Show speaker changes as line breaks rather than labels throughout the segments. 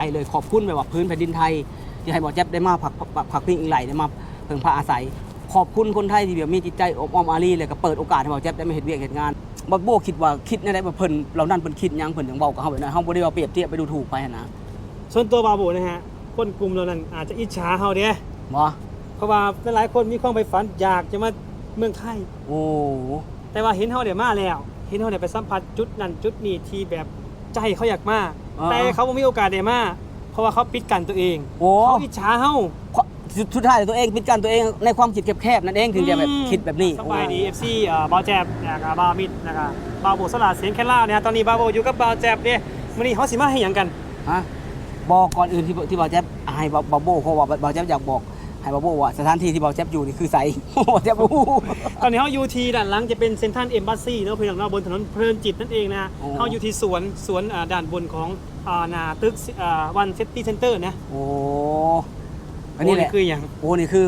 ไปเลยขอบคุณแบบว่าพื้นแผ่นดินไทยที่ให้บอแจ๊บได้มาผักผักผักพิงอีกไหลได้มาเพิ่งพาอาศัย ขอบคุณคนไทยที่แบบมีจิตใจอบอ้อมอารีเลยก็เปิดโอกาสให้บอแจ๊บได้มาเห็นเวียกเห็นงานบอโบคิดว่าคิดในได้ว่าเพิ่นเรานั่นเพิ่นคิดหยังเพิ่นยังเบากับเฮาไปนะเฮาบ่ได้ว่าเปรียบเทียบไปดูถูกไปหันนะ
ส่วนตัวบาบูนะฮะคนกลุ่มเรานั้นอาจจะอิจฉาเฮาเด้
บ่
เพราะว่าหลายๆคนมีความไปฝันอยากจะมาเมืองไทย
โอ้
แต่ว่าเห็นเฮาเนี่ยมาแล้วเห็นเฮาเนี่ยไปสัมผัสจุดนั้นจุดนี้ที่แบบ ใจเขาอยากมาแต่เขาบ่มีโอกาสได้มาเพราะว่าเขาปิดกันตัวเอง
โอ้
เขาอิจฉาเฮา
สุดสุดท้ายตัวเองปิดกันตัวเองในความคิดแคบๆนั่นเองถึงจะแบบคิดแบบนี้
สบายดี FC เอ่อบาวแจบนะครับบาวมิดนะครับบาวโบสลาดเสียงแค่ล่าวเนี่ยตอนนี้บาวโบอยู่กับบาวแจบเนี่ยมื้อนี้เฮาสิมาให้หยังกัน
ฮะบอกก่อนอื่นที่ที่บอแจ๊บให้บอบอโบเพราะว่าบอแจ๊บอยากบอก ให้บอโบว่าสถานที่ที่บอแจ๊บอยู่นี่คือไสบอแจ๊บรู้
ตอนนี้เขาอยู่ที่ด้านหลังจะเป็นเซนทรัลเอมบ s ซีเนาะเพื่อนเราบนถนนเพลินจิตนั่นเองนะ
โอ้
เขาอยู่ที่สวนสวนอ่าด้านบนของอ่าหนาตึกวันเซฟตี้เซ็นเตอร์นะ
โอ้อันนี้แหละ
โคืออย่าง
โอ้นี่คือ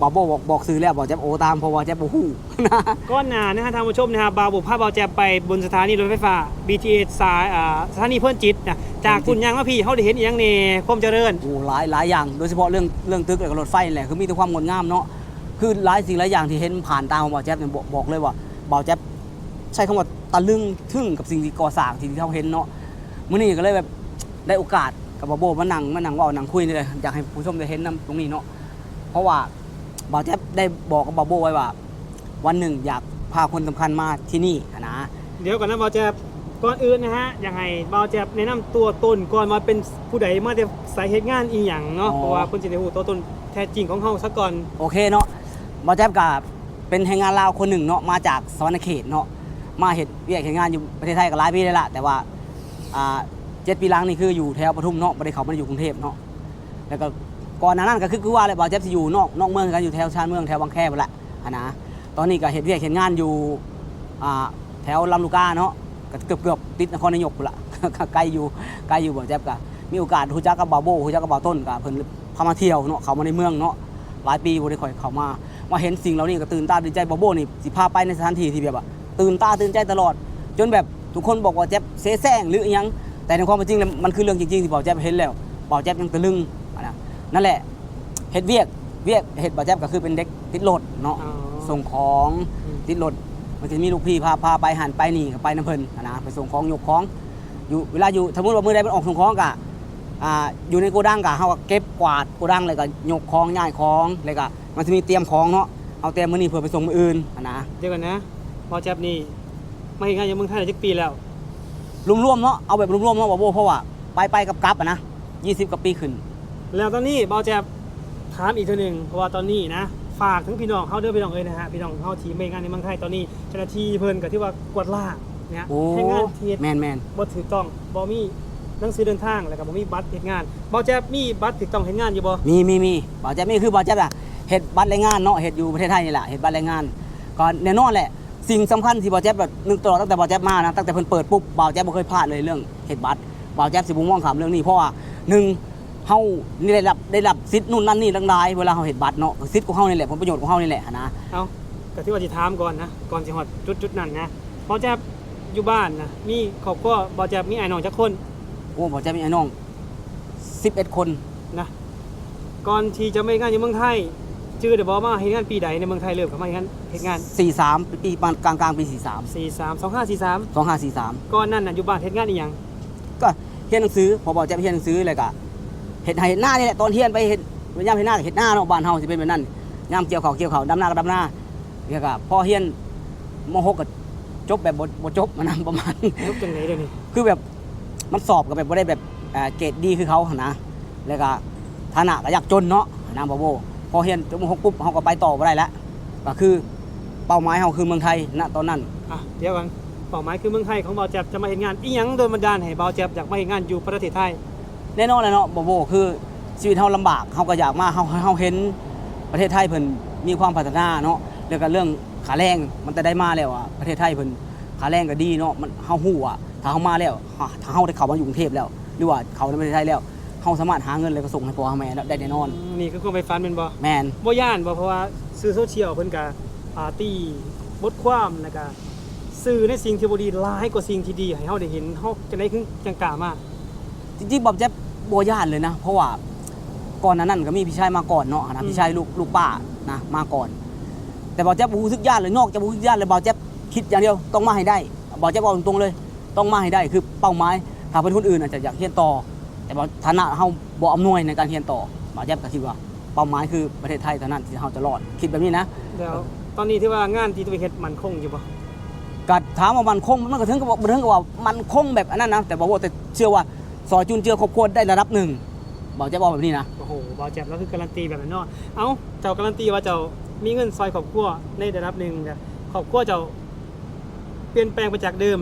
บอโบบอกบอกซื้อแล้วบอแจ๊บโอตามเพราะว่าแจ๊บโอ้ฮู้นะ
ก้อนหนานะฮะทางผู้ชมนะฮะบาวบุพาบาวแจบไปบนสถานีรถไฟฟ้า BTS สายอ่าสถานีเพลินจิตนะจากคุณยังว่าพี่เขาได้เห็นอหยังเน่ความเจริญ
โอ้หลายหลายอย่างโดยเฉพาะเรื่องเรื่องตึกและก็รถไฟนี่แหละคือมีแต่ความงดงามเนาะคือหลายสิ่งหลายอย่างที่เห็นผ่านตาของบอแจ๊บเนี่ยบอกบอกเลยว่าบอแจ๊บใช้คำว่าตะลึงทึ่งกับสิ่งที่ก่อสร้างที่เขาเห็นเนาะมื้อนี้ก็เลยแบบได้โอกาสกับบอโบมานั่งมานั่งเว่านั่งคุยนี่เลยอยากให้ผู้ชมได้เห็นนํตรงนี้เนาะเพราะว่า บอแจ๊บได้บอกกับบอโบไว้ว่า วันหนึ่งอยากพาคนสำคัญมาที่นี่นะ
เดี๋ยวก่อนนะบาวแจบก่อนอื่นนะฮะยังไงบาวแจบแนะนำตัวตนก่อนมาเป็นผู้ใดมาแต่สายเหตุงานอีหยังเนาะเพราะว่าคนจะได้รู้ตัวตนแท้จริงของเฮาซะก่อน
โอเคเนาะบอแจ๊บกับเป็นแรงงานลาวคนหนึ่งเนาะมาจากสวรรณเขตเนาะมาเห็ดเวียกเห็นงานอยู่ประเทศไทยก็หลายปีเลยล่ะแต่ว่าอ่าเจ็ดปีหลังนี่คืออยู่แถวปทุมเนาะไม่ได้เขาไม่ได้อยู่กรุงเทพเนาะแล้วก็ ก่อนหน้านั้นก็คือคือว่าเลยบอแจ๊บจะอยู่นอกนอกเมืองกันอยู่แถวชานเมืองแถวบางแคไปละอะนะตอนนี้ก็เห็ดเวียกเห็นงานอยู่แถวลำลูกกาเนาะก็เกือบเกือบติดนครนายกละใกล้อยู่ใกล้อยู่บอแจ๊บก็มีโอกาสรู้จักกับบาโบรู้จักกับบาต้นกับเพิ่นพามาเที่ยวเนาะเขามาในเมืองเนาะหลายปีบ่ได้ค่อยเข้ามามาเห็นสิ่งเหล่านี้ก็ตื่นตาตื่นใจบอโบนี่สิพาไปในสถานที่ที่แบบว่าตื่นตาตื่นใจตลอด จนแบบทุกคนบอกว่าแจ๊บเสแสร้งหรือยังแต่ในความเป็นจริงมันคือเรื่องจริงๆที่บอกแจ๊บเห็นแล้วบอกแจ๊บยังตะลึง นะนั่นแหละเฮ็ดเวียกเวียกเฮ็ดบอกแจ๊บก็คือเป็นเด็กติดรถเนาะ
อ๋อ
ส่งของ
อืม
ติดรถมันจะมีลูกพี่พาพาไปหันไปนี่ก็ไปน้ำเพิ่นอะนะไปส่งของยกของอยู่เวลาอยู่สมมติว่ามือใดมันออกส่งของกะอ่าอยู่ในโกดังกะเฮาก็เก็บกวาดโกดังเลยก็ยกของย้ายของเลยก็มันจะมีเตรียมของเนาะเอาเตรียมมื้อนี้เพื่อไปส่งมื้ออื่นอะนะ
เดี๋ยวก่อนนะบาวแจบนี่มาเห็นงานอยู่เมืองไทยได้จักปีแล้ว
รวมๆเนาะเอาแบบรวมๆเนาะบ่าโบเพราะว่าไปไปกับกลับอะนะ20กว่าปีขึ้น
แล้วตอนนี้บาวแจบถามอีกเทีหนึ่งเพราะว่าตอนนี้นะฝากถึงพี่น้องเขาเด้อพี่น้องเอ้ยนะฮะพี่น้องเขาทีมงานในเมืองไทยตอนนี้เจ้าหน้าที่เพิ่นกับที่ว่ากวาดล่าเนี่ย
โอ้
ให้งานเทีย
แม่นแม่น
บ่ถูกต้องบ่มีหนังสือเดินทางแล้วก็บ่มีบัตรเฮ็ดงานบาวแจบมีบัตรถูกต้องเฮ็ดงานอยู่บ่
มีมีมีบ่าวแจ๊บนี่คือบ่าวแจ๊บอะเฮ็ดบัตรแรงงานเนาะเฮ็ดอยู่ประเทศไทยนี่แหละเฮ็ดบัตรแรงงานก็แน่นอนแหละสิ่งสำคัญที่บ่าวแจ๊บแบบนึกตลอดตั้งแต่บ่าวแจ๊บมานะตั้งแต่เพิ่นเปิดปุ๊บบ่าวแจ๊บบ่เคยพลาดเลยเรื่องเฮ็ดบัตรบ่าวแจ๊บสิบ่มองข้ามเรื่องนี้เพราะว่าหนึ่ง เฮานี่ได้รับได้รับสิทธิ์นู่นนั่นนี่ต่างๆเวลาเฮาเฮ็ดบัตรเนาะสิทธิ์ของเฮานี่แหละผลประโยชน์ของเฮานี่แหละนะ
เอาก็ที่ว่าสิถามก่อนนะก่อนสิฮอดจุดๆนั้นนะบาวแจบอยู่บ้านนะมีครอบครัวบาวแจบมีไอ้น้องจักคน
โอ้บ่าวแจ๊บมีไอ้น้อง11 คน
นะก่อนที่จะไม่งานอยู่เมืองไทยชื่อเดี๋ยวบอกว่าเฮ็ดงานปีใดในเมืองไทยเริ่มเข้ามาเฮ็ดงานเฮ็ดงาน
43ปีประมาณกลางๆปี 43
43 2543
2543
ก่อนนั้นน่ะอยู่บ้านเฮ็ดงานอีหยัง
ก็เรียนหนังสือพอบอกจะไปเรียนหนังสือเลยก็ เห็ดไห้เห็ดหน้านี่แหละตอนเรียนไปเห็ดยามเห็ดหน้าเห็ดหน้าเนาะบ้านเฮาสิเป็นแบบนั้นยามเกี่ยวเขาเกี่ยวเขาดำหน้าก็ดำหน้าเนี่ยก็พอเรียนมหกก็จบแบบบ่บ่จบมานำประมาณ
ยกจังได๋เดี๋ยวนี้
คือแบบมันสอบก็แบบบ่ได้แบบเกรดดีคือเขาหนะแล้วก็ฐานะก็อยากจนเนาะนะบ่โบพอเรียนจบมหกปุ๊บเฮาก็ไปต่อบ่ได้แล้วก็คือเป้าหมายเฮาคือเมืองไทยณตอนนั้น
อะเดี๋ยวกันเป้าหมายคือเมืองไทยของบ่าวแจ๊บจะมาเฮ็ดงานอีหยังโดนบันดาลให้บ่าวแจ๊บอยากมาเฮ็ดงานอยู่ประเทศไทย
แน่นอนเลยเนาะบโบคือชีวิตเฮาลำบากเฮาก็อยากมาเฮาเฮาเห็นประเทศไทยเพิ่นมีความพัฒนาเนาะแล้วก็เรื่องขาแรงมันจะได้มาแล้วอะประเทศไทยเพิ่นขาแรงก็ดีเนาะมันเฮาฮู้อะถ้าเฮามาแล้วถ้าเฮาได้เข้ามาอยู่กรุงเทพแล้ว หรือว่าเข้าในประเทศไทยแล้วเฮาสามารถหาเงินแล้วก็ส่งให้พ่อให้แม่ได้แน่นอน
นี่คือความไปฝันแม่นบ่
แม่น
บ่ย่านบ่เพราะว่าสื่อโซเชียลเพิ่นก็อ่าตีบทความแล้วก็สื่อในสิ่งที่บ่ดีหลายกว่าสิ่งที่ดีให้เฮาได้เห็นเฮาจังได๋คือจังกล้ามา
จริงๆบอมแจ๊บบัวย่านเลยนะ เพราะว่าก่อนหนานั้นก็มีพี่ชายมาก่อนเนาะนะพี่ชายลูกลูกป้านะมาก่อน แต่บอมแจ๊บบูซึกย่านเลยนอกจากบูซึกย่านเลยบอมแจ๊บคิดอย่างเดียวต้องมาให้ได้บอมแจ๊บบอกตรงๆเลย ต้องมาให้ได้คือเป้าหมายถ้าเป็นคนอื่นอาจจะอยากเรียนต่อ แต่บอฐานะเฮาบ่อำนวยในการเรียนต่อบอมแจ๊บก็คิดว่าเป้าหมายคือประเทศไทยเท่านั้นที่เฮาจะรอดคิดแบบนี้นะ
เดี๋ยวตอนนี้ที่ว่างานที่ตัวเฮ็ดมันคงอยู่บ่
ก็ถามว่ามันคงมันก็ถึงกับว่าถึงกับว่ามันคงแบบอันนั้นนะแต่บอกว่าแต่เชื่อว่า ซอยจุนเจือครอบครัวได้ระดับหนึ่งบอกจะบอกแบบนี้นะ
โอ้โหบอแจ็บแล้วคือการันตีแบบนั้นเนาะเอ้าเจ้าการันตีว่าเจ้ามีเงินซอยครอบครัวในระดับหนึ่งเนี่ยครอบครัวเจ้าเปลี่ยนแปลงไปจากเดิม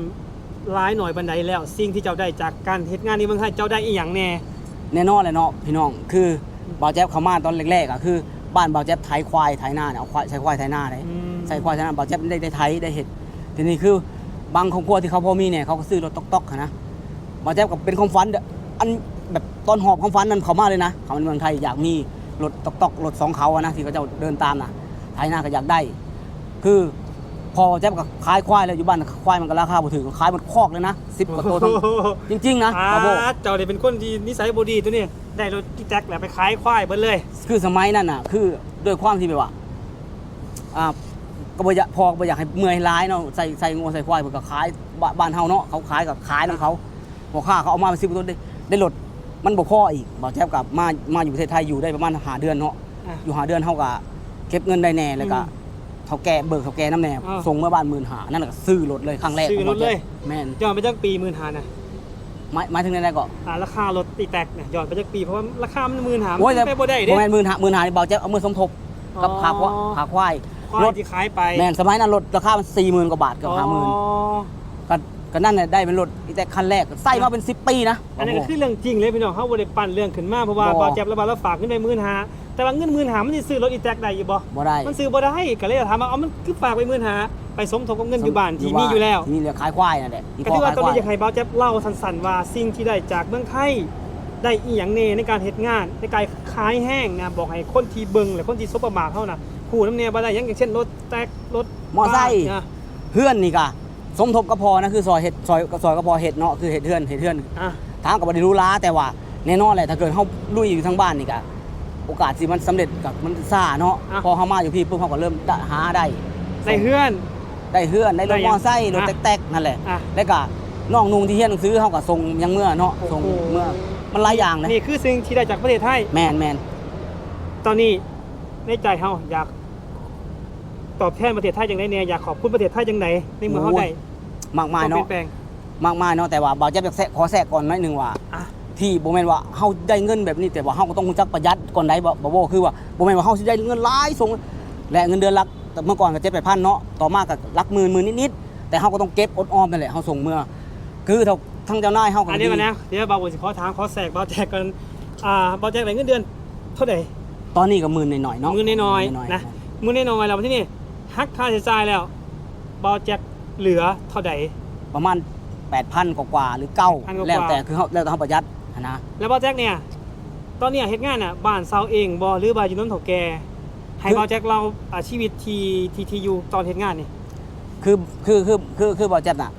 ร้ายหน่อยบันไดแล้ว สิ่งที่เจ้าได้จากการเฮ็ดงานในเมืองไทยเจ้าได้อีหยังแน่
แน่นอนเลยเนาะพี่น้องคือบ่าวแจ๊บเขามาตอนแรกๆอะคือบ้านบ่าวแจ๊บไถควายไถนาเนี่ยเอาควายใช้ควายไถนาเลย
อืม
ใช้ควายไถนาบ่าวแจ๊บได้ได้ไถได้เห็ดทีนี้คือบางครอบครัวที่เขาพอมีเนี่ยเขาก็ซื้อรถต๊อกๆอะนะ บ่าวแจ๊บก็เป็นความฝันเด้ออันแบบตอนหอบความฝันนั้นเขามาเลยนะเขาในเมืองไทยอยากมีรถต๊อกๆรถสองเขาอะนะที่เขาจะเดินตามนะไถนาก็อยากได้ คือพอแจ๊บก็ขายควายเลยอยู่บ้านควายมันก็ราคาบ่ถึงขายมันคอกเลยนะสิบกว่าตัวทั้งจริง ๆ นะ
อ่า
บาโบ
เจ้าเนี่ยเป็นคนที่นิสัยบดีตัวนี้ได้รถกิ๊กแจ็คแหละไปขายควายเบิดเลย
คือสมัยนั้นน่ะ คือด้วยความที่แบบว่าอ่าก็บ่อยากพอบ่อยากให้เมื่อยร้ายเนาะใส่ใส่งัวใส่ควายเพิ่นก็ขายบ้านบ้านเฮาเนาะเขาขายกับขายนํเขา พ่อค้าเขาเอามาเป็น10ตัวได้ได้ลดมันบ่พออีกบ่แจ๊บกับมามาอยู่ประเทศไทยอยู่ได้ประมาณ5เดือนเนาะ
อะ
อยู่หาเดือนเฮาก็เก็บเงินได้แน่แล้วก็
อืม
เฒ่าแก่เบิกเฒ่าแก่น้ำแน่
อ่า
ส่งเมื่อบ้านหมื่นหานั่นแหละก็ซื้อรถเลยครั้งแรก
ซื้อรถเลย
แม่น
ย้อนไปจากปีหมื่นหานะ
หมายหมายถึงในใดก็
อ่าราคารถตีแตกเนี่ยย้อนไปจากปีเพราะว่าราคามันหมื่นหา
โอ้ย
มันไปบ่ได้เด้
บ่แม่นหมื่นหาหมื่นหานี่บ่แจ๊บเอามือสมทบกับขาควาขาควาย
ควายที่ขายไป
แม่นสมัยนั้นรถราคามันสี่หมื่นกว่าบาทเกือบห้าหมื่น
อ๋อ
ก็ก็นั่นแหละได้เป็นรถอีแต่คันแรกใส่มาเป็น 10 ปีนะ
อันนั้นก็คือเรื่องจริงเลยพี่น้องเขาบ่ได้ปั่นเรื่องขึ้นมาเพราะว่า
บ่
บาเจ็บแล้วบาแล้วฝากเงินไปหมื่นหาแต่ว่าเงินหมื่นหามันสิซื้อรถอีแตกได้อยู่บ่
บ่ได้
มันซื้อบ่ได้ก็เลยถามว่าเอามันคือฝากไปหมื่นหาไปสมทบกับเงินอยู่บ้านที่มีอยู่แล้ว
ที่มีเหลือขายควายนั่นแหละอี
ก็
พ่อ
ที่ว่า
ขาย
ตอน
ควา
นี้
ย
อยากให้บ่าวแจ๊บเล่าสั้นๆว่าสิ่งที่ได้จากเมืองไทยได้อีหยังแน่ในการเฮ็ดงาน ในการขายแห้งนะบอกให้คนที่เบิ่งและคนที่ซบประมาทเฮาน่ะผู้นำแน่บ่ได้หยังอย่างเช่นรถแตกรถ
มอไซค์
นะ
เพื่อนนี่ก็ สมทบก็พอนะคือซอยเห็ดซอยซอยก็พอเห็ดเนาะคือเห็ดเทือนเห็ดเทือน
อะ
ถามกับบ่ได้รู้ล้าแต่ว่าแน่นอนแหละถ้าเกิดเฮาลุยอยู่ทั้งบ้านนี่ก็โอกาสสิมันสำเร็จกับมันซ่าเนาะพอเฮามาอยู่พี่ปุ๊บเฮาก็เริ่มหาได้
ได้เฮือน
ได้เฮือนได้ร
ได้
ถ
หยั
ม
ง
อไซค์รถ
อะ
แตกๆนั่นแหละ
อะ
แล้วก็น้องนุ่งที่เฮียนหนังสือเฮาก็ส่งยังเมื่อเนาะส่ง
โอ้โห
เมื่อมันหลายอย่างนะ
นี่คือสิ่งที่ได้จากประเทศไทย
แมนแมน
ตอนนี้ในใจเฮาอยาก ตอบแทนประเทศไทยจังไดเนี่ยอยากขอบคุณประเทศไทยจังไดในเมื่อเฮาได้
มากมาย
คว
เนาะ
เปลี่ยนแปลง
มากมายเนาะแต่ว่าบ่าวจะอยากแทรกขอแทรกก่อนหน่อยหนึงว่า
อะ
ที่บ่แม่นว่าเฮาได้เงินแบบนี้แต่ว่าเฮาก็ต้องรู้จักประหยัดก่อนได้บ่บ่บ่คือว่าบ่แม่นว่าเฮาสิได้เงินหลายส่งและเงินเดือนหลักแต่เมื่อก่อนก็7 8,000เนาะต่อมาก็หลักหมื่นหมื่นนิดๆแต่เฮาก็ต้องเก็บอดออมนั่นแหละเฮาส่งเมื่อ คือเท่าทั้งเจ้านายเฮาก็
อัน
ดี
นี้มานะเดี๋ยวบ่าวสิขอถามขอแทรกบ่าวแจกกันอ่าบ่าวแจกได้เงินเดือนเท่าใด
ตอนนี้ก็หมื่นหน่อยๆเนาะ
มื้อน้อย
ห
ๆนะมื้อน้อยๆแล้วที่นี่ หักค่าใช้จ่ายแล้วบ่าวแจกเหลือเท่าใด
ประมาณ 8,000 กว่าๆหรือเก้า
8,000กว่าๆ
แล้วแต่คือเฮาแล้วแต่เฮาประหยัดหั้นนะ
แล้วบ่าวแจกเนี่ยตอนเนี้ยเฮ็ดงานน่ะบ้านเซาเองบ่หรือบ่าอยู่น้ำเฒ่าแก่ให้บ่าวแจกเราอ่าชีวิตที่ที่ที่อยู่ตอนเฮ็ดงานนี่
คือคือคือคือคือบ่แจ๊บน่ะ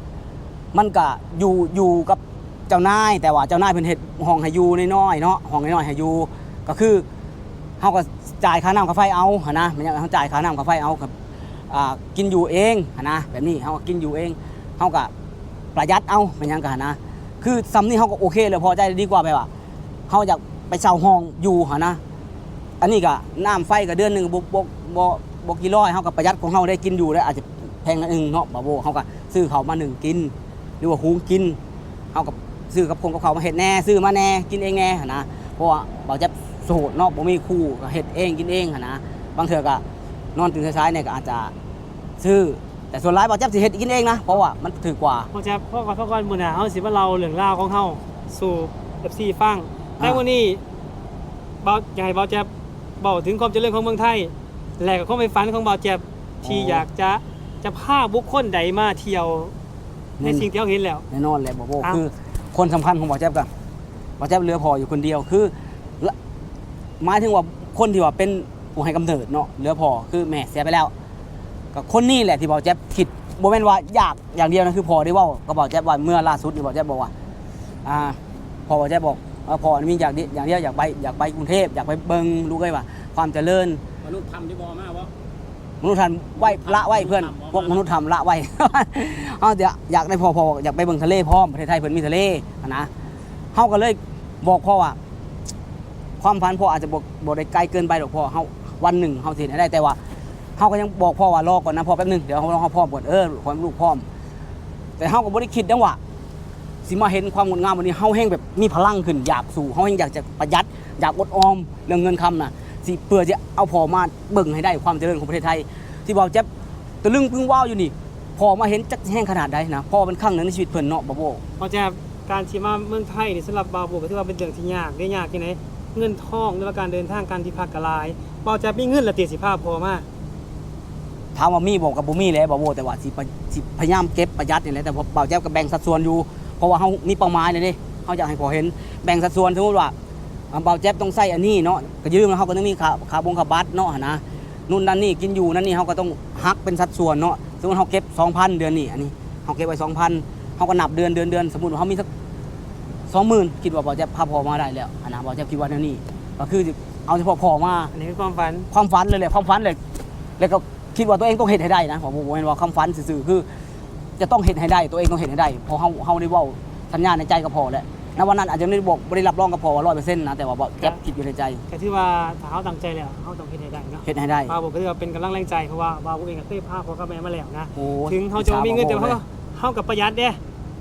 มันก็อยู่อยู่กับเจ้านายแต่ว่าเจ้านายเพิ่นเฮ็ดห้องให้อยู่น้อยๆเนาะห้องน้อยๆให้อยู่ก็คือเฮาก็จ่ายค่าน้ำค่าไฟเอาหั่นนะมันยังเฮาจ่ายค่าน้ำค่าไฟเอากับอ่า กินอยู่เองนะแบบนี้เฮาก็กินอยู่เองเฮาก็ประหยัดเอามันยังกันนะ คือซ้ำนี่เฮาก็โอเคเลยพอใจดีกว่าไปว่าเฮาอยากไปเช่าห้องอยู่หนะ อันนี้ก็น้ำไฟก็เดือนหนึงบ่บ่บ่บ่กี่ร้อยเฮาก็ประหยัดของเฮาได้กินอยู่ได้อาจจะแพงนิดนึงเนาะบาโบเขาก็ซื้อเขามาหนึ่งกิน หรือว่าหุงกินเขากับซื้อกับคงกับเขามาเห็ดแน่ซื้อมาแน่กินเองแน่นะเพราะว่าเราจะโสดเนาะบ่มีคู่ก็เห็ดเองกินเองนนะบางเถื่อก็ นอนตื่นสายๆเนี่ยก็อาจจะซื้อแต่ส่วนร้ายบ่าวจับสิเห็ดกินเองนะเพราะว่ามันถือกว่า
พ่อแจ๊บพ่อก่อนพ่อก่อนมื้อหน้าเฮาสิมาเล่าเรื่องราวของเฮาสู่ FC ฟังแต่
อ่า
วันนี้บ่าวอยากให้บ่าวแจ๊บเว้าถึงความเจริญของเมืองไทยและก็ความใฝ่ฝันของบ่าวแจ๊บที่อยากจะจะพาบุคคลใดมาเที่ยวในสิ่งที่เขาเห็นแล้ว
แน่นอนแหละบ่าวโบ
อ้าว
คือคนสำคัญของบ่าวจับกันบ่าวจับเหลือพออยู่คนเดียวคือละหมายถึงว่าคนที่ว่าเป็น ผู้ให้กำเนิดเนาะเหลือพอคือแม่เสียไปแล้วก็คนนี้แหละที่บอกแจ๊บคิดโมเมนว่าอยากอย่างเดียวนะคือพอได้เว่าก็บอกแจ๊บว่าเมื่อล่าสุดนี่บอกแจ๊บบอกว่าอ่าพ่อว่าจะบอกว่าพ่อมีอยากดิอย่างเดียวอยากไปอยากไปกรุงเทพอยากไปเบิ่งลูกเอ้ยว่า ความเจริญ
มนุษย์ทำที่บ่มากวะ
มนุษย์ทำไหวละไหวเพื่อนพวกมนุษย์ทำละไหวเอาเดี๋ยวอยากได้พ่อพ่อบอกอยากไปเบิ่งทะเลพร้อมประเทศไทยเพิ่นมีทะเลอะนะเฮาก็เลยบอกพ่อว่าความฝันพ่ออาจจะบอกบอกได้ไกลเกินไปหรอกพ่อเฮา วันหนึ่งเฮาสิเห็นให้ได้แต่ว่าเฮาก็ยังบอกพ่อว่ารอก่อนนะพ่อแป๊บหนึงเดี๋ยวเฮาเฮาพร้อมก่อนเออความลูกพร้อมแต่เฮาก็บ่ได้คิดจังว่าสิมาเห็นความงดงามวันนี้เฮาแฮงแบบมีพลังขึ้นอยากสู่เฮาแฮงอยากจะประหยัด อยากอดออมเรื่องเงินคำนะสิเพื่อจะเอาพอมาเบิ่งให้ได้ความเจริญของประเทศไทย ที่บอกแจ๊บตะลึงพึ่งว้าวอยู่นี่พอมาเห็นจักแห้งขนาดใดนะพอเป็นครั้งหนึ่งในชีวิตเพิ่อนเนาะบ่โบ
พอจะการที่มาเมืองไทยนี่สำหรับบาโบก็ถือว่าเป็นเรื่องที่ยากได้ยากที่ไหนเงินทองหรือว่าการเดินทางการที่พักกะลาย บาจะมีเงินละตีสิภาพพอมาก
ถามว่ามีบอกกับบ่มีแหล้วบ่โบแต่ว่าสิสิพยายามเก็บประหยัดนี่แหละแต่ว่าบ่าแจ๊บก็แบ่งสัดส่วนอยู่ เพราะว่าเฮามีเป้าหมายเลยเด้เฮาอยากให้พอเห็นแบ่งสัดส่วนสมมุติว่าอ่าบ่าแจ๊บต้องใช้อันนี้เนาะก็ยืมแล้วเฮาก็ต้องมีค่าค่าบงค่าบัตรเนาะหั่นนะนู่นนั่นนี่กินอยู่นั่นนี่เฮาก็ต้องหักเป็นสัดส่วนเนาะสมมุติเฮาเก็บ2,000เดือนนี้อันนี้เฮาเก็บไว้2,000เฮาก็นับเดือนเดือนเดือนสมมุติว่าเฮามีสักสองหมื่นคิดว่าพอจะพาพอมาได้แล้วอันนะพอจะคิดว่าแนวนี้ก็คือ เอาเฉพาะพอมา
อันนี้คือความฝัน
ความฝันเลยแหละความฝันเลยแล้วก็คิดว่าตัวเองต้องเห็นให้ได้นะผมบอกว่าความฝันสื่อๆคือ จะต้องเห็นให้ได้ตัวเองต้องเห็นให้ได้พอเฮาเฮาได้เว่าสัญญาในใจก็พอแล้วณวันนั้นอาจจะไม่ได้บอกไม่ได้รับรองก็พอว่าร้อยเปอร์เซ็นต์นะแต่ว่าบอกแก๊บคิดอยู่ในใจ
ก็ถือว่าถ้าเขาตั้งใจแล้วเขาต้องคิดให้ได้เนาะ
เห็นให้ได้
บาวโบก็ถือว่าเป็นกำลังแรงใจเพราะว่าบาวโบเองก็เคยพาพ่อกับแม่มาแล้วนะ
โอ้
ถึงเขาจะบ่มีเงินแต่ว่าเขาเขากับประหยัดเด้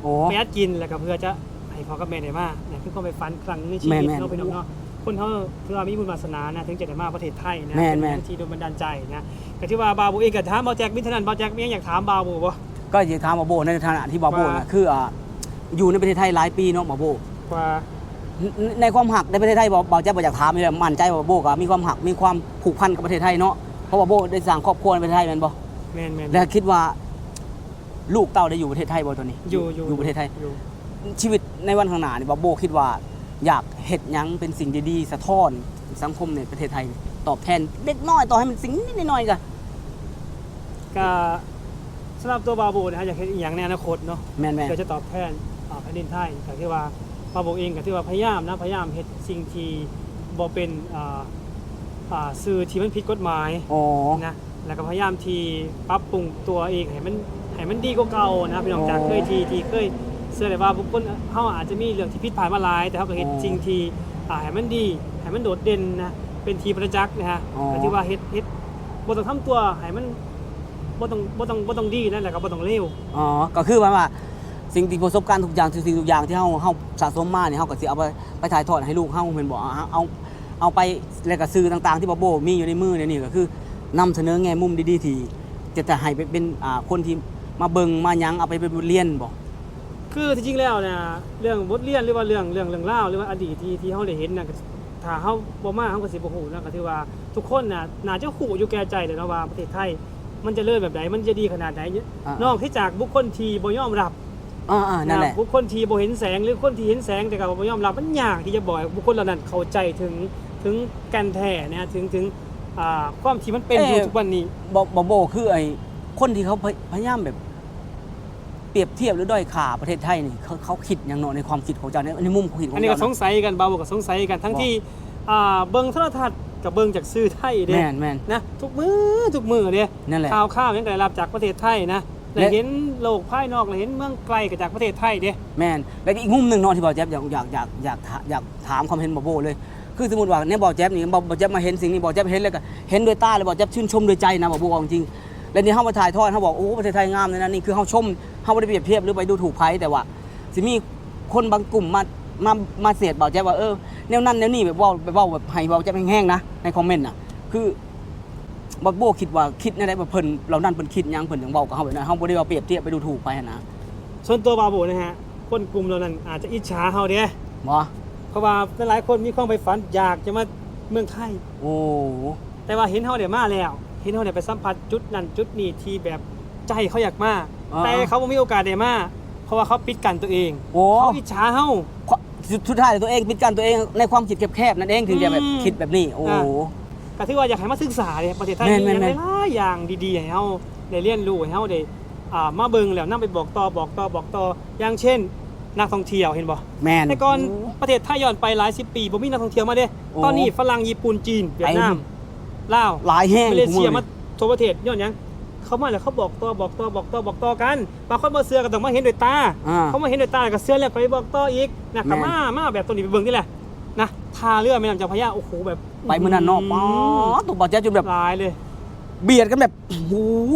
โอ้
ประหยัดกินแล้วก็เพื่อจะให้พ่อกับแม่ได้มาเนี่ยคือความไปฝันครั้งหนึงในชีวิต
แม่นๆ
เนาะพี่น้องเนาะ คนเขาถือว่ามีบุญวาสนานะถึงจะได้มาประเทศไทยนะ
แม่นๆ
เป็นอย่างที่โดนบันดาลใจนะก็ที่ว่าบาวโบเองก็ถามบาวแจ็คมิเท่านั้นบาวแจ็คมีอยากถามบาวโบบ่
ก็จะถามบาโบในฐานะที่บาโบ
ว่า
นะคืออ่าอยู่ในประเทศไทยหลายปีเนาะบาโบ
ว่า
ในในความหักในประเทศไทยบอกบอกจะบอกอยากถามเลยมั่นใจว่าโบก็มีความหักมีความผูกพันกับประเทศไทยเนาะเพราะว่าโบได้สร้างครอบครัวในประเทศไทยแม่นบ่
แม่นแม่น
แล้วคิดว่า ลูกเต้าได้อยู่ประเทศไทยบ่ตอนนี้
อยู่อยู่
อยู่ประเทศไทย
อยู่
ชีวิตในวันข้างหน้านี่บ่โบคิดว่า อยากเฮ็ดหยังเป็นสิ่งดีๆสะท้อนสังคมในประเทศไทย ตอบแทนเด็กน้อยต่อให้มันสิ่งนิดๆหน่อยๆก็
ก็สำหรับตัวบาวโบนะฮะอยากเห็นอีกอย่างในอนาคตเนาะ
แม่น
เพื่อจะตอบแทนอ่าแผ่นดินไทยก็คือว่าบาวโบเองก็ถือว่าพยายามนะพยายามเฮ็ดสิ่งที่บ่เป็นอ่าอ่าสื่อที่มันผิดกฎหมาย
ๆอ๋อ
นะแล้วก็พยายามที่ปรับปรุงตัวเองให้มันให้มันดีกว่าเก่านะพี่น้องจากเคยที่ที่เคย เชื่อเลยว่าบุคคลเฮาอาจจะมีเรื่องที่ผิดพลาดมาหลาย แต่เฮาก็เฮ็ดสิ่งที่อ่าให้มันดีให้มันโดดเด่นนะเป็นทีประจักษ์นะฮะก็ที่ว่าเฮ็ดเฮ็ดบ่ต้องทำตัวให้มันบ่ต้องบ่ต้องบ่ต้องดีนั่นแหละก็บ่ต้องเลว
อ๋อก็คือว่าว่าสิ่งที่ประสบการณ์ทุกอย่างสิ่งทุกอย่างที่เฮาเฮาสะสมมาเนี่ยเฮาก็สิเอาไปไปถ่ายทอดให้ลูกเฮาแม่นบ่เอาเอาเอาไปแล้วก็สื่อต่าง ๆ ที่บ่โบมีอยู่ในมือเนี่ยนี่ก็คือนำเสนอแง่มุมดีๆที่จะจะให้เป็นอ่าคนที่มาเบิ่งมาหยังเอาไปเป็นบทเรียนบ่
คือที่จริงแล้วเนี่ยเรื่องบทเรียนหรือว่าเรื่องเรื่องเรื่องเล่าวหรือว่าอดีตที่ที่เฮาได้เห็นน่ะก็ถ้าเฮาบ่มาเฮาก็สิบ่ฮู้นะก็ถือว่าทุกคนน่ะน่าจะฮู้อยู่แก่ใจเลยเนาะว่าประเทศไทย มันจะเลื่อนแบบไหนมันจะดีขนาดไหน
อ่าน
อกที่จากบุคคลที่บ่ยอมรับ
อ่าๆนั่นแหละ
บุคคลที่บ่เห็นแสงหรือคนที่เห็นแสงแต่ก็บ่ยอมรับมันยากที่จะบอกให้บุคคลเหล่านั้นเข้าใจถึงถึงแกันแท้นะฮะถึงถึงอ่าความที่มันเป็นอยู่ทุกวันนี้
บอบโบคือไอ้คนที่เขาพยพยายามแบบเปรียบเทียบหรือด้อยค่าประเทศไทยนี่เขาเขาคิดอย่างเนาะในความคิดของเจ้าในในมุมของคิดของ
อันนี้ก็
เจ้า
สงสัยกันบาวก็สงสัยกันทั้งที่อ่าเบิ่งโทรทัศน์กับเบิ่งจากสื่อไทยเด้
แม่นแม่น
นะทุกมือทุกมือเด้
นั่นแหละ
ข่าวข้าวยังได้รับจากประเทศไทยนะ
และ
ได้เห็นโลกภายนอกได้เห็นเมืองไกลก็จากประเทศไทยเด้
แม่นแล้วก็อีกมุมหนึ่งเนาะที่บอแจ๊บอยากอยากอยากอยากถาอยากถามความเห็นบอโบเลย คือสมมติว่าเนี่ยบอแจ๊บนี่บอบอแจ๊บมาเห็นสิ่งนี้บอแจ๊บเห็นแล้วก็เห็นด้วยตาเลยบอแจ๊บชื่นชมด้วยใจนะบอโบเอาจริงๆ แล้วนี่เฮามาถ่ายทอดเฮาบอกโอ้ประเทศไทยงามเลยนะนี่คือเฮาชมเฮาบ่ได้เปรียบเทียบหรือไปดูถูกไผแต่ว่าสิมีคนบางกลุ่มมามามาเสียดบอแจ๊บว่าเออแนวนั้นแนวนี้แบบเว่าแบบเว่าแบบให้บอแจ๊บแห้งๆนะในคอมเมนต์น่ะคือบอโบคิดว่าคิดในใดว่าเพิ่นเรานั่นเพิ่นคิดหยังเพิ่นถึงเว้ากับเฮาแบบนั้นเฮาบ่ได้ว่าเปรียบเทียบไปดูถูกไปหั้นนะ
ส่วนตัวบาวโบนะฮะคนกลุ่มเหล่านั้นอาจจะอิจฉาเฮาเด้
บ่
เพราะว่าหลายๆคนมีความไปฝันอยากจะมาเมืองไทย
โอ้
แต่ว่าเห็นเฮาเดี๋ยวมาแล้ว เห็นเฮาเดี๋ยวไปสัมผัสจุดนั้นจุดนี้ที่แบบใจเขาอยากมา
อ่า
แต่เขาบ่มีโอกาสได้มาเพราะว่าเขาปิดกันตัวเอง
โอ้
เขาอิจฉาเฮา
สุดสุดท้ายตัวเองปิดกันตัวเองในความคิดแคบๆนั่นเองถึงจะแบบ
อืม
คิดแบบนี้โอ้
อะ ก็ถือว่าอยากให้มาศึกษาเลยประเทศไทย
แม่น
มี
แม่น
หลายๆอย่างดีๆให้เฮาได้เรียนรู้ให้เฮาได้อ่ามาเบิ่งแล้วนำไปบอกต่อบอกต่อบอกต่ออย่างเช่น นักท่องเที่ยวเห็นบ่
แมน
แต่ก่อนประเทศไทยย้อนไปหลายสิบปีบ่มีนักท่องเที่ยวมาเด้
โอ้
ตอนนี้ฝรั่งญี่ปุ่นจีนเวียดนาม
ไป
ลาว
หลายแห้ง
มาเลเซีย
ผม
มาทั่วประเทศย้อนหยังเขามาแล้วเขาบอกต่อบอกต่อบอกต่อบอกต่อกันบางคนมาเสือก็ต้องมาเห็นด้วยตา
อ่า
เขามาเห็นด้วยตาแล้วก็เสือแล้วก็ไปบอกต่ออีกนะ
แม่
ก็
น
มามาแบบตัวนี้ไปเบิ่งนี่แหละนะทาเรือแม่น้ำเจ้าพระยาโอ้โหแบบ
ไปมื้อนั้นเนาะป๊อดตัวบ่แจ๊บจนแบบ
หลายเลย
เบียดกันแบบโอ้โห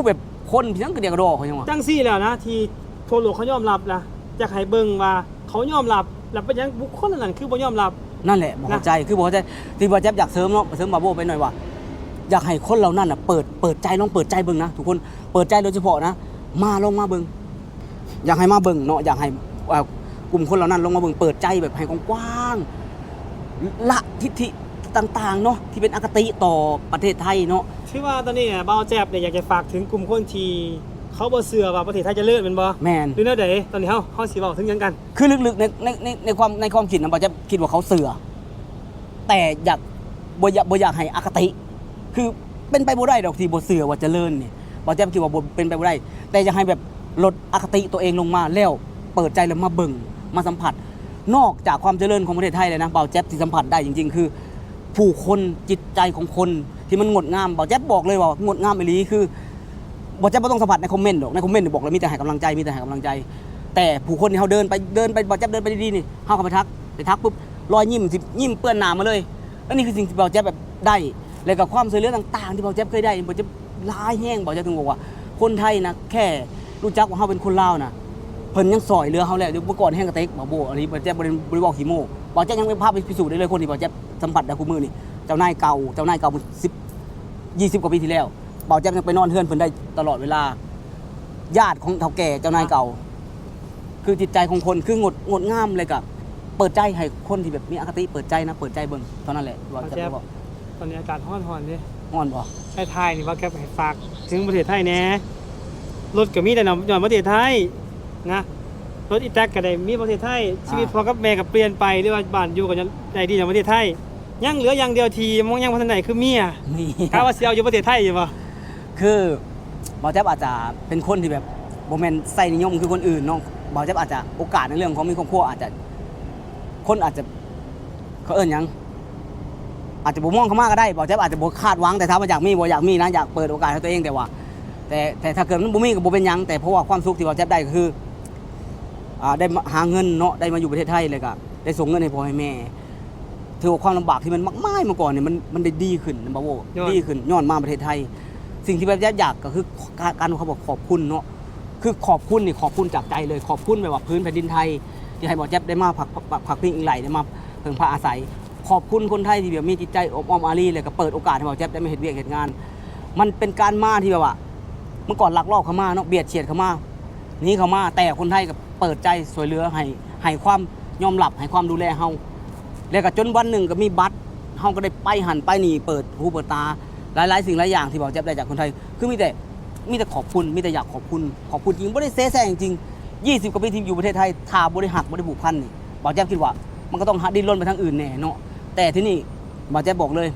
แบบคนเพียงกระเดียกระโดดเขายังวะ
จังซี่แล้วนะที่ทั่วโลกเขายอมรับนะอยากให้เบิ่งว่าเขายอมรับแล้วเป็นหยังบุคคลอันนั้นคือบ่ยอมรับ
นั่นแหละบอกเข้าใจคือบอกเข้าใจที่บ่แจ๊บอยากเสริมเนาะเสริมบาโบไปหน่อยว่า อยากให้คนเรานั่นน่ะเปิดเปิดใจลองเปิดใจเบิ่งนะทุกคนเปิดใจโดยเฉพาะนะ มาลองมาเบิ่งอยากให้มาเบิ่งเนาะอยากให้เอ่อกลุ่มคนเหล่านั้นลงมาเบิ่งเปิดใจแบบให้กว้างๆละทิฐิต่างๆเนาะที่เป็นอคติต่อประเทศไทยเนาะ
ที่ว่าตอนนี้เนี่ยบ่าวแจ๊บเนี่ยอยากจะฝากถึงกลุ่มคนที่เขาบ่เชื่อว่าประเทศไทยจะเลิศเป็นบ่
แมน
หรือแนวใดตอนนี้เฮาเฮาสิเว้าถึงหยังกัน
คือลึกๆในในในในความในความคิดนะบอจะคิดว่าเขาเสือแต่อยากบ่อยากบ่อยากให้อคติ คือเป็นไปบ่ได้ดอกที่บ่เสือว่าเจริญเนี่ยบอจะคิดว่าบ่เป็นไปบ่ได้ แต่อยากให้แบบลดอคติตัวเองลงมาแล้ว เปิดใจแล้วมาเบิ่งมาสัมผัส นอกจากความเจริญของประเทศไทยเลยนะเบาแจ๊บที่สัมผัสได้จริง ๆ คือ ผู้คนจิตใจของคนที่มันงดงามเบาแจ๊บบอกเลยว่างดงามอีหลีคือบอแจ๊บไม่ต้องสัมผัสในคอมเมนต์หรอกในคอมเมนต์เนี่ยบอกเลยมีแต่ให้กำลังใจมีแต่ให้กำลังใจ แต่ผู้คนที่เขาเดินไปเดินไปบอแจ๊บเดินไปดีๆนี่เขาเข้าไปทักไปทักปุ๊บรอยยิ้มสิยิ้มเปื้อนหนามาเลยแล้วนี่คือสิ่งที่บอแจ๊บแบบได้ แล้วกับความช่วยเหลือต่างๆ ที่บอแจ๊บเคยได้บอแจ๊บร้ายแห้งบอแจ๊บถึงบอกว่า คนไทยนะแค่รู้จักว่าเขาเป็นคนลาวนะเพิ่นยังสอยเรือเขาแล้วเดี๋ยวเมื่อก่อนแห้งกระเต็กบอโบอันนี้บอแจ๊บบริบริบอกขีโม่บอแจ๊บยังเป็นภาพพิสูจน์ได้เลยคนที่บอแจ๊บสัมผัสได้คู่มือนี่เจ้านายเก่าเจ้านายเก่าสิบยี่สิบกว่าปีที่แล้วบอแจ๊บยังไปนอนเฮือนเพิ่นได้ตลอดเวลา ญาติของเฒ่าแก่เจ้านายเก่า คือจิตใจของคนคืองดงดงามเลยกับเปิดใจให้คนที่แบบมีอคติเปิดใจนะเปิดใจเบิ่งเท่านั้นแหละว่าจะบอก
ตอนนี้อากาศร้อนๆเด้
งอนบ่
ไอ้ไทยนี่ว่าแกให้ฝาก ถึงประเทศไทยแหน่รถก็มีแต่นำย้อนประเทศไทยนะรถอีแท็กก็ได้มีประเทศไทยชีวิตพ่อกับแม่ก็เปลี่ยนไปหรือว่าบ้านอยู่กันได้ดีในประเทศไทยยังเหลืออย่างเดียวทีมองยังพัฒนาคือเมีย
นี่
กาว่าสิเอาอยู่ประเทศไทยอยู่บ่
คือบ่าวแจ๊บอาจจะเป็นคนที่แบบโมเมนใส่นิยมคือคนอื่นเนาะบ่าวแจ๊บอาจจะโอกาสในเรื่องของมีครอบครัวอาจจะคนอาจจะเขาเอิ้นหยัง อาจจะบ่มองเข้ามาก็ได้บ่าวแจ๊บอาจจะบ่คาดหวังแต่ถ้าว่าอยากมีบ่อยากมีนะอยากเปิดโอกาสให้ตัวเองแต่ว่า แต่แต่ถ้าเกิดมันบ่มีก็บ่เป็นหยังแต่เพราะว่าความสุขที่บ่าวแจ๊บได้ก็คืออ่าได้มาหาเงินเนาะได้มาอยู่ประเทศไทยเลยก็ได้ส่งเงินให้พ่อให้แม่ถือว่าความลำบากที่มันมากมายมาก่อนเนี่ยมันมันได้ดีขึ้นนะบ่าวโว้ดีขึ้นย้อนมาประเทศไทย สิ่งที่แบบอยากก็คือการการเขาบอกขอบคุณเนาะคือขอบคุณนี่ขอบคุณจากใจเลยขอบคุณแบบว่าพื้นแผ่นดินไทยที่ให้บอกแจ๊บได้มาผักผักผักพิงอีกไหลได้มาเพิ่งพาอาศัย ขอบคุณคนไทยที่แบบมีจิตใจอบอ้อมอารีเลยก็เปิดโอกาสให้บอกแจ๊บได้มาเห็นเวียกเห็นงาน มันเป็นการมาที่แบบว่า เมื่อก่อนลักลอบเข้ามาเนาะเบียดเฉียดเข้ามานี่เข้ามาแต่คนไทยก็เปิดใจสวยเหลือให้ให้ความยอมรับให้ความดูแลเฮาแล้วก็จนวันหนึ่งก็มีบัตรเฮาก็ได้ไปหันไปนี่เปิดหูเปิดตาหลายๆ สิ่งหลายอย่างที่บอกแจ๊บได้จากคนไทย คือมีแต่มีแต่ขอบคุณมีแต่อยากขอบคุณขอบคุณจริงไม่ได้เซ่แซ่จริงๆ20กว่าปีที่อยู่ประเทศไทยทาบริหักบริผูกพันนี่บอกแจ๊บคิดว่ามันก็ต้องหัดดิ้นรนไปทางอื่นแน่เนาะ แต่ที่นี่บอกแจ๊บบอกเลย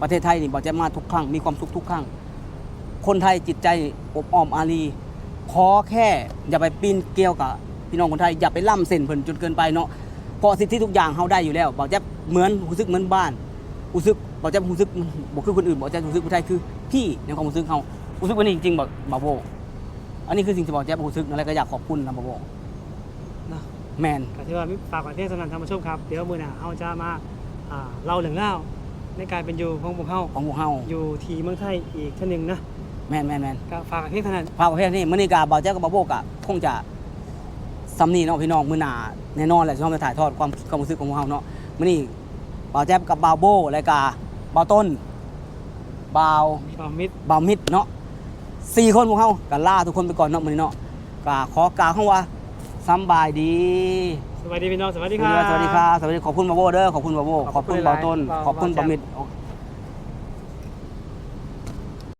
ประเทศไทยนี่บอกแจ๊บมาทุกครั้งมีความสุขทุกครั้งคนไทยจิตใจอบอ้อมอารีขอแค่อย่าไปปีนเกลียวกับพี่น้องคนไทยอย่าไปล่ำเส้นเพิ่นจนเกินไปเนาะเพราะสิทธิทุกอย่างเฮาได้อยู่แล้วบอกแจ๊บเหมือนรู้สึกเหมือนบ้านรู้สึกบอกจะรู้สึกบอกคือคนอื่นบอกจะรู้สึกผู้ไทยคือพี่ในความรู้สึกเขารู้สึกวันนี้จริงๆบอกบาโบอันนี้คือสิ่งที่บอกแจ๊บรู้สึกอะไรก็อยากขอบคุณนะบาโบ
นะ
แมน
ก็ถือว่าฝากไว้เพียงสำนันท่านผู้ชมครับ เดี๋ยวมือหน้าเฮาจะมา อ่าเล่าเรื่องเล่าวในการเป็นอยู่ของพวกเฮา
ของพวกเฮา
อยู่ที่เมืองไทยอีกเท่านึงนะ
แมนแมนแมน
ก็ฝากไว้เพียงเท่านั้น
ภาพประเภทนี้มื่อนี้กับบาแจ๊บกับบาโบกะคงจะซ้ำนี่เนาะพี่น้องมื้อหน้าแน่นอนแหละที่เราจะถ่ายทอดความความรู้สึกของพวกเฮาเนาะมื่อนี้บาแจ๊บกับบาโบและกาบาต้นบาว
บาวมิตร
บาวมิดเนาะสี่คนพวกเฮากันล่าทุกคนไปก่อนเนาะมื้อนี้เนาะก็ขอกล่าวคำว่าสำบายดี
สวัสดีพี่น้องสวัส
ส
ดี
วัส
ค
ดี
รับ
ครับ สวัสดีครับ สวัสดีขอบคุณบาโบเด้อขอบคุณบาโบ
ข
ข
อ
อ
บบคุ
คุณณ
หลา
บายต้น
บ่าว
ขอบคุณ
บ่าว
บามิด
แจ๊บ